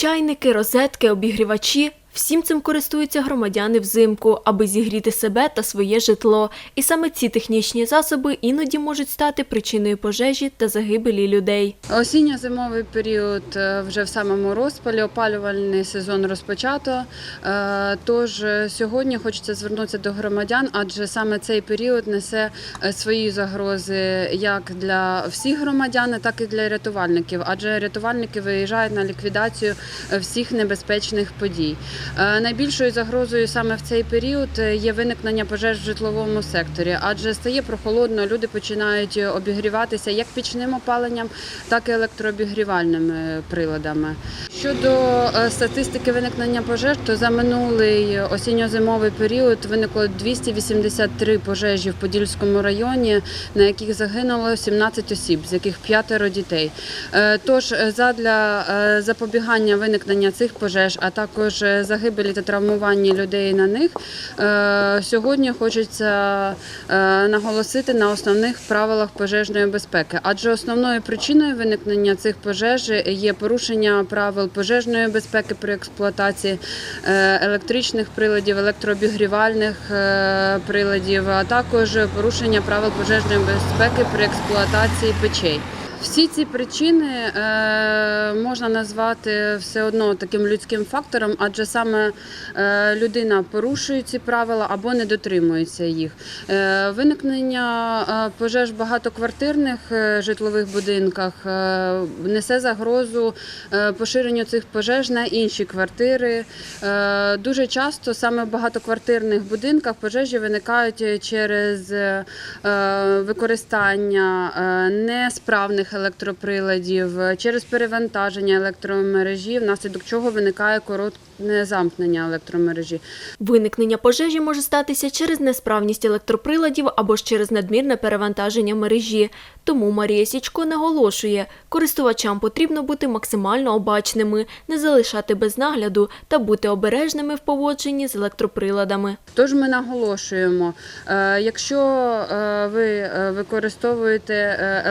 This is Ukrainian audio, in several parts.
Чайники, розетки, обігрівачі. Всім цим користуються громадяни взимку, аби зігріти себе та своє житло. І саме ці технічні засоби іноді можуть стати причиною пожежі та загибелі людей. Осінньо-зимовий період е, вже в самому розпалі, опалювальний сезон розпочато. Е, Тож е, сьогодні хочеться звернутися до громадян, адже саме цей період несе свої загрози як для всіх громадян, так і для рятувальників, адже рятувальники виїжджають на ліквідацію всіх небезпечних подій. Е, Найбільшою загрозою саме в цей період е, є виникнення пожеж в житловому секторі, адже стає прохолодно, люди починають е, обігріватися як пічним опаленням, так і електрообігрівальними приладами. Щодо статистики виникнення пожеж, то за минулий осінньо-зимовий період виникло 283 пожежі в Подільському районі, на яких загинуло 17 осіб, з яких п'ятеро дітей. Тож задля запобігання виникнення цих пожеж, а також загибелі та травмування людей на них, е, сьогодні хочеться е, наголосити на основних правилах пожежної безпеки, адже основною причиною виникнення цих пожеж є порушення правил пожежної безпеки при експлуатації е, електричних приладів, електрообігрівальних приладів, а також порушення правил пожежної безпеки при експлуатації печей. Всі ці причини е, можна назвати все одно таким людським фактором, адже саме е, людина порушує ці правила або не дотримується їх. Е, виникнення пожеж в багатоквартирних житлових будинках несе загрозу поширенню цих пожеж на інші квартири. Дуже часто саме в багатоквартирних будинках пожежі виникають через використання е, несправних електроприладів, через перевантаження електромережі, внаслідок чого виникає коротке замкнення електромережі. Виникнення пожежі може статися через несправність електроприладів або ж через надмірне перевантаження мережі. Тому Марія Січко наголошує, користувачам потрібно бути максимально обачними, не залишати без нагляду та бути обережними в поводженні з електроприладами. Тож ми наголошуємо, е, якщо е, ви е, використовуєте е,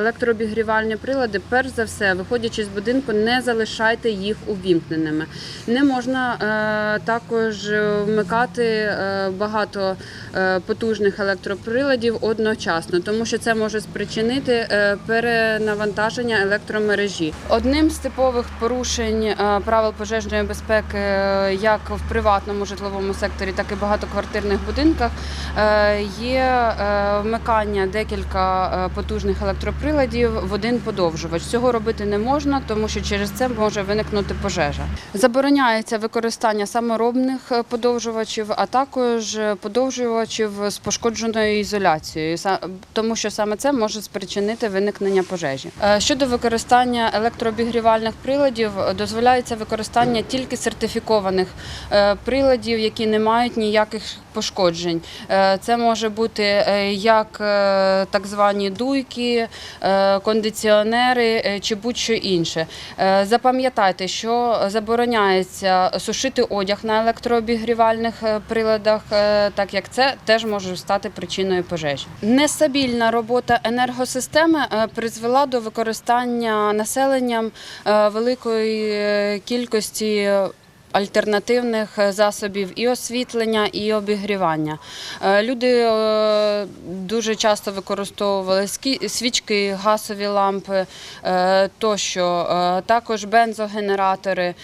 електрообігрівальні прилади, перш за все, виходячи з будинку, не залишайте їх увімкненими. Не можна е, також вмикати е, багато е, потужних електроприладів одночасно, тому що це може спричинити е, перенавантаження електромережі. Одним з типових порушень е, правил пожежної безпеки, е, як в приватному житловому секторі, так і багатоквартирних будинках, е, є е, вмикання декілька е, потужних електроприладів в один подовжувач. Цього робити не можна, тому що через це може виникнути пожежа. Забороняється використання саморобних е, подовжувачів, а також е, подовжувачів з пошкодженою ізоляцією, тому що саме це може спричинити виникнення пожежі. Е, Щодо використання електрообігрівальних приладів, дозволяється використання тільки сертифікованих приладів, які не мають ніяких пошкоджень. Це може бути як так звані дуйки, е, кондиціонери е, чи будь-що інше. Е, Запам'ятайте, що забороняється сушити одяг на електрообігрівальних е, приладах, так як це теж може стати причиною пожежі. Нестабільна робота енергосистеми призвела до використання населенням великої кількості. Альтернативних е, засобів і освітлення, і обігрівання. Е, Люди е, дуже часто використовували свічки, газові лампи тощо, також бензогенератори.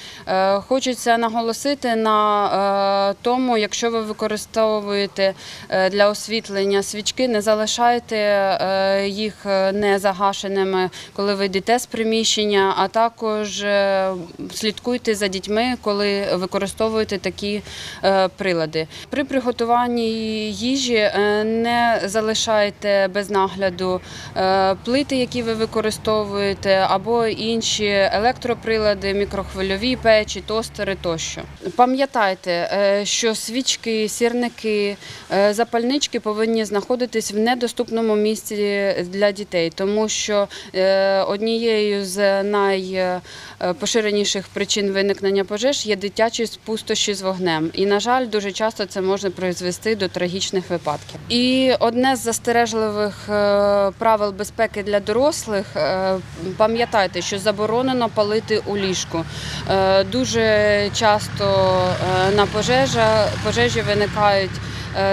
Хочеться наголосити на тому, якщо ви використовуєте для освітлення свічки, не залишайте їх е, не загашеними, коли ви йдете з приміщення, а також слідкуйте за дітьми, коли використовуєте такі е, прилади. При приготуванні їжі е, не залишайте без нагляду е, плити, які ви використовуєте, або інші електроприлади, мікрохвильові печі, тостери тощо. Пам'ятайте, що свічки, сірники, запальнички повинні знаходитись в недоступному місці для дітей, тому що однією з найпоширеніших причин виникнення пожеж є дитячі спустощі з вогнем. І, на жаль, дуже часто це може призвести до трагічних випадків. І одне з застережливих е, правил безпеки для дорослих е, пам'ятайте, що заборонено палити у ліжку. Е, Дуже часто на пожежах пожежі виникають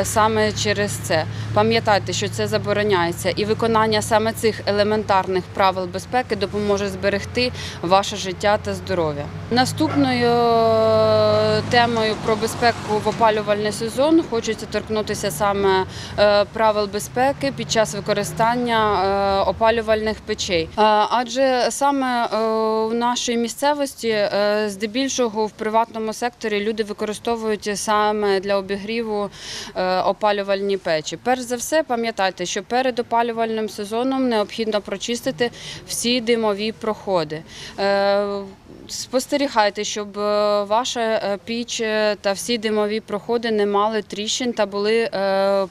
саме через це. Пам'ятайте, що це забороняється, і виконання саме цих елементарних правил безпеки допоможе зберегти ваше життя та здоров'я. Наступною е, темою про безпеку в опалювальний сезон хочеться торкнутися саме е, правил безпеки під час використання е, опалювальних печей. Е, Адже саме е, в нашій місцевості е, здебільшого в приватному секторі люди використовують саме для обігріву е, опалювальні печі. Перш за все, пам'ятайте, що перед опалювальним сезоном необхідно прочистити всі димові проходи. Спостерігайте, щоб е, ваша е, піч е, та всі димові проходи не мали тріщин та були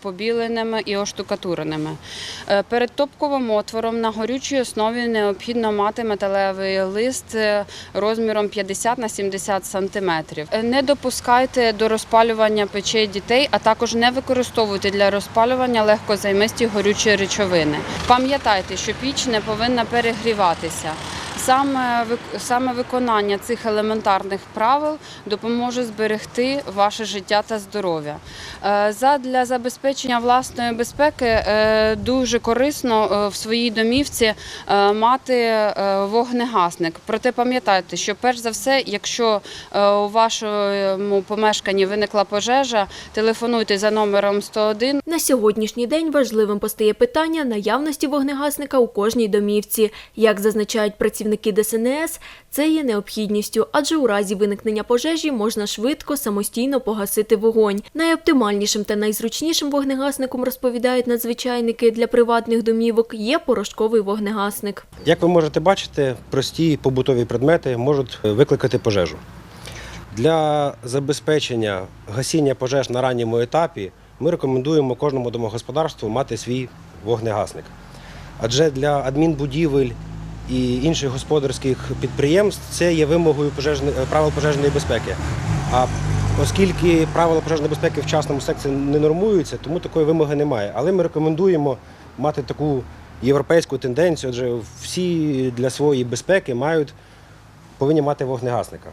побіленими і оштукатуреними. Перед топковим отвором на горючій основі необхідно мати металевий лист розміром 50 на 70 сантиметрів. Не допускайте до розпалювання печей дітей, а також не використовуйте для розпалювання легкозаймисті горючі речовини. Пам'ятайте, що піч не повинна перегріватися. Саме саме виконання цих елементарних правил допоможе зберегти ваше життя та здоров'я. Е, Задля забезпечення власної безпеки е, дуже корисно е, в своїй домівці мати вогнегасник. Проте пам'ятайте, що перш за все, якщо у вашому помешканні виникла пожежа, телефонуйте за номером 101 На сьогоднішній день важливим постає питання наявності вогнегасника у кожній домівці. Як зазначають працівники ДСНС, це є необхідністю, адже у разі виникнення пожежі можна швидко самостійно погасити вогонь. Найоптимальнішим та найзручнішим вогнегасником розповідають надзвичайники для приватних домівок є порошковий вогнегасник. Як ви можете бачити, прості побутові предмети можуть викликати пожежу. Для забезпечення гасіння пожеж на ранньому етапі ми рекомендуємо кожному домогосподарству мати свій вогнегасник. Адже для адмінбудівель і інших господарських підприємств це є вимогою пожежни- правил пожежної безпеки. А оскільки правила пожежної безпеки в частному секторі не нормуються, тому такої вимоги немає. Але ми рекомендуємо мати таку європейську тенденцію, адже всі для своєї безпеки мають, повинні мати вогнегасника.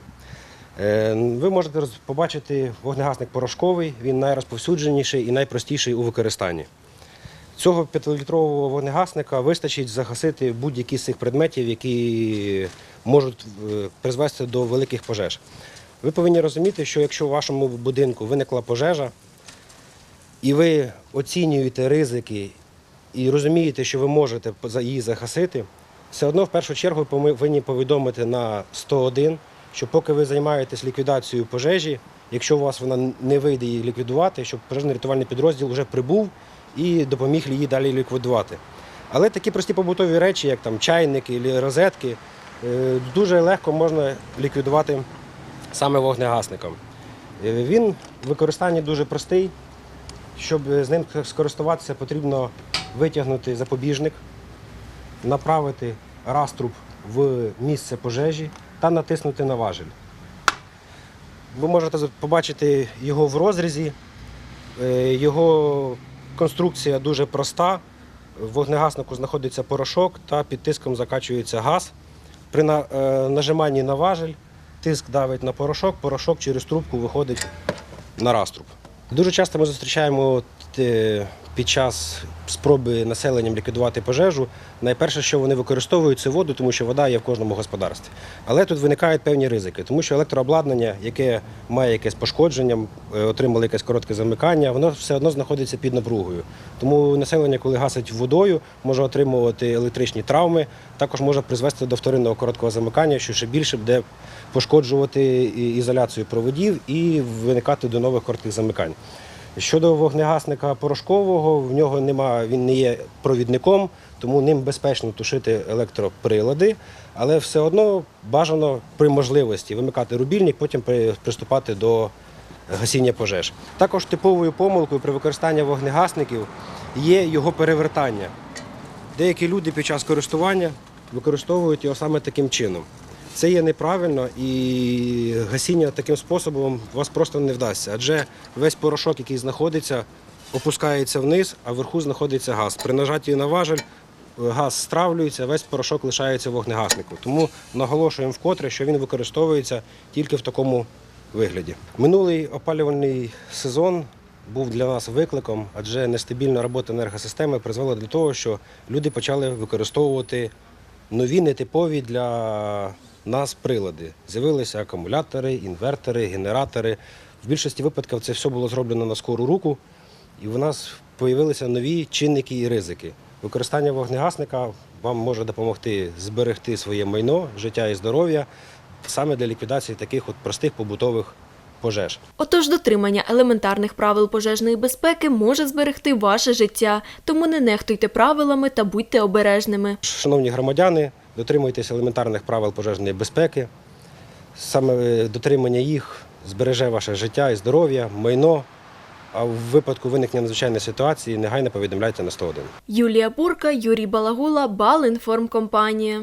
Е, Ви можете побачити вогнегасник порошковий, він найрозповсюдженіший і найпростіший у використанні. Цього 5-літрового вогнегасника вистачить загасити будь-які з цих предметів, які можуть е, призвести до великих пожеж. Ви повинні розуміти, що якщо у вашому будинку виникла пожежа, і ви оцінюєте ризики і розумієте, що ви можете її загасити, все одно в першу чергу ви повинні повідомити на 101, що поки ви займаєтесь ліквідацією пожежі, якщо у вас вона не вийде її ліквідувати, щоб пожежний рятувальний підрозділ вже прибув і допоміг її далі ліквідувати. Але такі прості побутові речі, як там чайники розетки, е, дуже легко можна ліквідувати саме вогнегасником. Е, Він в використанні дуже простий. Щоб з ним скористуватися, потрібно витягнути запобіжник, направити раструб в місце пожежі та натиснути на важель. Ви можете побачити його в розрізі. Е, Його конструкція дуже проста. В вогнегаснику знаходиться порошок та під тиском закачується газ. При е, нажиманні на важель тиск давить на порошок, порошок через трубку виходить на раструб. Дуже часто ми зустрічаємо е, під час спроби населенням ліквідувати пожежу. Найперше, що вони використовують, це воду, тому що вода є в кожному господарстві. Але тут виникають певні ризики, тому що електрообладнання, яке має якесь пошкодження, е, отримало якесь коротке замикання, воно все одно знаходиться під напругою. Тому населення, коли гасить водою, може отримувати електричні травми, також може призвести до вторинного короткого замикання, що ще більше буде пошкоджувати ізоляцію проводів і виникати до нових коротких замикань. Щодо вогнегасника порошкового, в нього нема, він не є провідником, тому ним безпечно тушити електроприлади, але все одно бажано при можливості вимикати рубільник, потім приступати до гасіння пожеж. Також типовою помилкою при використанні вогнегасників є його перевертання. Деякі люди під час користування використовують його саме таким чином. Це є неправильно і гасіння таким способом вас просто не вдасться. Адже весь порошок, який знаходиться, опускається вниз, а вверху знаходиться газ. При нажатті на важель е, газ стравлюється, весь порошок лишається вогнегаснику. Тому наголошуємо вкотре, що він використовується тільки в такому вигляді. Минулий опалювальний сезон був для нас викликом, адже нестабільна робота енергосистеми призвела до того, що люди почали використовувати нові нетипові для нас прилади. З'явилися акумулятори, інвертори, генератори. В більшості випадків це все було зроблено на скору руку, і в нас з'явилися нові чинники і ризики. Використання вогнегасника вам може допомогти зберегти своє майно, життя і здоров'я саме для ліквідації таких от простих побутових пожеж. Отож, дотримання елементарних правил пожежної безпеки може зберегти ваше життя, тому не нехтуйте правилами та будьте обережними. Шановні громадяни, дотримуйтесь елементарних правил пожежної безпеки. Саме дотримання їх збереже ваше життя і здоров'я, майно. А в випадку виникнення надзвичайної ситуації негайно повідомляйте на 101. Юлія Бурка, Юрій Балагула, Балінформкомпанія.